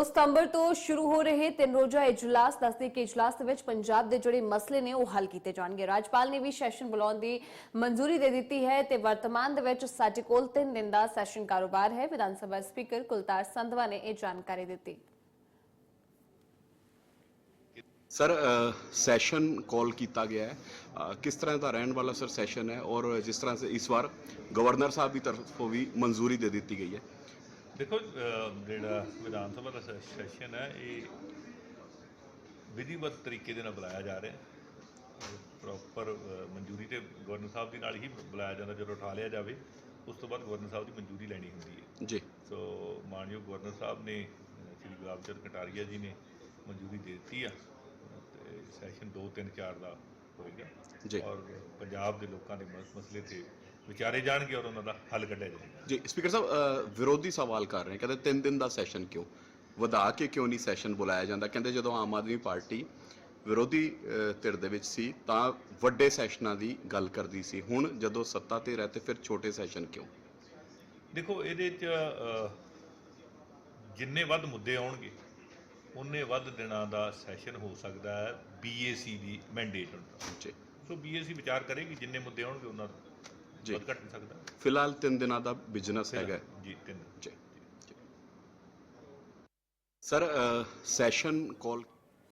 2 ਸਤੰਬਰ ਤੋਂ ਸ਼ੁਰੂ ਹੋ ਰਹੇ ਤਿੰਨ ਰੋਜ਼ਾ ਇਜਲਾਸ ਦੱਸਦੇ ਕਿ ਇਜਲਾਸ ਦੇ ਵਿੱਚ ਪੰਜਾਬ ਦੇ ਜਿਹੜੇ ਮਸਲੇ ਨੇ ਉਹ ਹੱਲ ਕੀਤੇ ਜਾਣਗੇ। ਰਾਜਪਾਲ ਨੇ ਵੀ ਸੈਸ਼ਨ ਬੁਲਾਉਣ ਦੀ ਮਨਜ਼ੂਰੀ ਦੇ ਦਿੱਤੀ ਹੈ ਤੇ ਵਰਤਮਾਨ ਦੇ ਵਿੱਚ ਸਾਡੇ ਕੋਲ 3 ਦਿਨ ਦਾ ਸੈਸ਼ਨ ਕਾਰੋਬਾਰ ਹੈ। ਵਿਧਾਨ ਸਭਾ ਸਪੀਕਰ ਕੁਲਤਾਰ ਸੰਧਵਾ ਨੇ ਇਹ ਜਾਣਕਾਰੀ ਦਿੱਤੀ। ਸਰ ਅ, ਸੈਸ਼ਨ ਕਾਲ ਕੀਤਾ ਗਿਆ ਹੈ। ਅ, ਕਿਸ ਤਰ੍ਹਾਂ ਦਾ ਰਹਿਣ ਵਾਲਾ ਸਰ ਸੈਸ਼ਨ ਹੈ? ਔਰ ਜਿਸ ਤਰ੍ਹਾਂ ਸੇ ਇਸ ਵਾਰ ਗਵਰਨਰ ਸਾਹਿਬ ਦੀ ਤਰਫੋਂ ਵੀ ਮਨਜ਼ੂਰੀ ਦੇ ਦਿੱਤੀ ਗਈ ਹੈ। ਦੇਖੋ ਜਿਹੜਾ ਵਿਧਾਨ ਸਭਾ ਦਾ ਸੈਸ਼ਨ ਹੈ ਇਹ ਵਿਧੀਵਤ ਤਰੀਕੇ ਦੇ ਨਾਲ ਬੁਲਾਇਆ ਜਾ ਰਿਹਾ ਪ੍ਰੋਪਰ ਮਨਜ਼ੂਰੀ ਤੇ ਗਵਰਨਰ ਸਾਹਿਬ ਦੀ ਨਾਲ ਹੀ ਬੁਲਾਇਆ ਜਾਂਦਾ ਜਦੋਂ ਉਠਾ ਲਿਆ ਜਾਵੇ ਉਸ ਤੋਂ ਬਾਅਦ ਗਵਰਨਰ ਸਾਹਿਬ ਦੀ ਮਨਜ਼ੂਰੀ ਲੈਣੀ ਹੁੰਦੀ ਹੈ। ਜੀ। ਸੋ ਮਾਨਯੋਗ ਗਵਰਨਰ ਸਾਹਿਬ ਨੇ ਸ਼੍ਰੀ ਗੁਲਾਬ ਚੰਦ ਕਟਾਰੀਆ ਜੀ ਨੇ ਮਨਜ਼ੂਰੀ ਦੇ ਦਿੱਤੀ ਆ ਤੇ ਸੈਸ਼ਨ 2 3 4 ਦਾ ਹੋਏਗਾ। ਜੀ। ਔਰ ਪੰਜਾਬ ਦੇ ਲੋਕਾਂ ਦੇ ਮਸ- ਮਸਲੇ ਤੇ ਵਿਚਾਰੇ ਜਾਣਗੇ ਔਰ ਉਹਨਾਂ ਦਾ ਹੱਲ ਕੱਢਿਆ ਜਾਏਗਾ। ਜੀ ਸਪੀਕਰ ਸਾਹਿਬ ਵਿਰੋਧੀ ਸਵਾਲ ਕਰ ਰਹੇ ਕਹਿੰਦੇ ਤਿੰਨ ਦਿਨ ਦਾ ਸੈਸ਼ਨ ਕਿਉਂ? ਵਧਾ ਕੇ ਕਿਉਂ ਨਹੀਂ ਸੈਸ਼ਨ ਬੁਲਾਇਆ ਜਾਂਦਾ? ਕਹਿੰਦੇ ਜਦੋਂ ਆਮ ਆਦਮੀ ਪਾਰਟੀ ਵਿਰੋਧੀ ਧਿਰ ਦੇ ਵਿੱਚ ਸੀ ਤਾਂ ਵੱਡੇ ਸੈਸ਼ਨਾਂ ਦੀ ਗੱਲ ਕਰਦੀ ਸੀ। ਹੁਣ ਜਦੋਂ ਸੱਤਾ ਤੇ ਰਹੇ ਤੇ ਫਿਰ ਛੋਟੇ ਸੈਸ਼ਨ ਕਿਉਂ? ਦੇਖੋ ਇਹਦੇ ਚ ਜਿੰਨੇ ਵੱਧ ਮੁੱਦੇ ਆਉਣਗੇ ਉਨੇ ਵੱਧ ਦਿਨਾਂ ਦਾ ਸੈਸ਼ਨ ਹੋ ਸਕਦਾ ਹੈ ਬੀਏਸੀ ਦੀ ਮੈਂਡੇਟ ਹੁੰਦਾ ਸੋ ਬੀਏਸੀ ਵਿਚਾਰ ਕਰੇਗੀ ਜਿੰਨੇ ਮੁੱਦੇ ਆਉਣਗੇ ਉਹਨਾਂ ਜੀ। ਵੱਧ ਘਟ ਸਕਦਾ ਹੈ। ਫਿਲਹਾਲ ਤਿੰਨ ਦਿਨਾਂ ਦਾ ਬਿਜ਼ਨਸ ਹੈਗਾ ਹੈ। ਜੀ ਤਿੰਨ ਜੀ। ਸਰ ਸੈਸ਼ਨ ਕਾਲ